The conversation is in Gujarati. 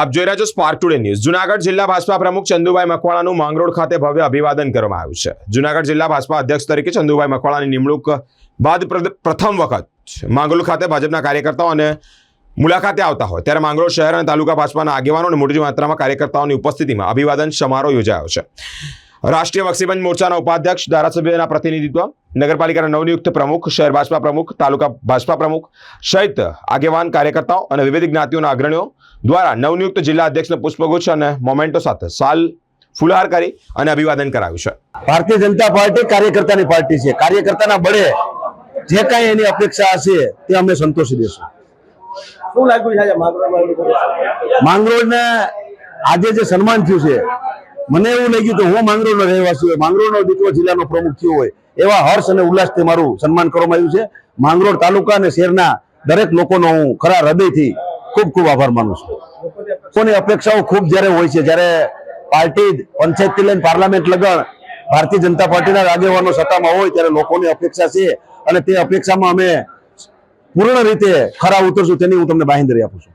આપ જોઈ રહ્યા છો સ્પાર્ક ટુડે ન્યૂઝ જુનાગઢ જિલ્લા ભાજપા પ્રમુખ ચંદુભાઈ મકવાણાનું માંગરોળ ખાતે ભવ્ય અભિવાદન કરવામાં આવ્યું છે. જુનાગઢ જિલ્લા ભાજપા અધ્યક્ષ તરીકે ચંદુભાઈ મકવાણાની નિમણૂક બાદ પ્ર- પ્રથમ વખત માંગરોળ ખાતે ભાજપના કાર્યકર્તાઓ અને મુલાકાતે આવતા હોય ત્યારે માંગરોળ શહેર અને તાલુકા ભાજપાના આગેવાનો અને મોટી માત્રામાં કાર્યકર્તાઓની ઉપસ્થિતિમાં અભિવાદન સમારોહ યોજાયો છે. રાષ્ટ્રીય બક્ષીબંધ મોરચાના ઉપાધ્યક્ષ, ધારાસભ્યના પ્રતિનિધિત્વ નગરપાલિકાના નવનિયુક્ત પ્રમુખ શહેર ભાજપા પ્રમુખ તાલુકા ભાજપા પ્રમુખ સહિત આગેવાન કાર્યકર્તાઓ અને વિવિધ જ્ઞાતિઓના અગ્રણીઓ દ્વારા નવનિયુક્ત જિલ્લા અધ્યક્ષને પુષ્પગુચ્છ અને મોમેન્ટો સાથે સાલ ફુલહાર કરી અને અભિવાદન કરાવ્યું છે. ભારતીય જનતા પાર્ટી કાર્યકર્તાની પાર્ટી છે. કાર્યકર્તાના બળે જે કાંઈ એની અપેક્ષા હશે તે અમે સંતોષી દેશું શું લાગ્યું છે બધું? માંગરોળને આજે જે સન્માન થયું છે મને એવું લાગ્યું કે હું માંગરોળનો રહેવાસી હોય, માંગરોળનો દીકરો જિલ્લાનો પ્રમુખ થયો હોય, એવા હર્ષ અને ઉલ્લાસથી મારું સન્માન કરવામાં આવ્યું છે. માંગરોળ તાલુકા અને શહેરના દરેક લોકોનો હું ખરા હૃદયથી ખૂબ ખૂબ આભાર માનું છું. લોકોની અપેક્ષાઓ ખૂબ જ્યારે હોય છે, જ્યારે પાર્ટી પંચાયતથી લઈને પાર્લામેન્ટ લગણ ભારતીય જનતા પાર્ટીના આગેવાનો સત્તામાં હોય ત્યારે લોકોની અપેક્ષા છે અને તે અપેક્ષામાં અમે પૂર્ણ રીતે ખરા ઉતરશું તેની હું તમને બાંહેધરી આપું છું.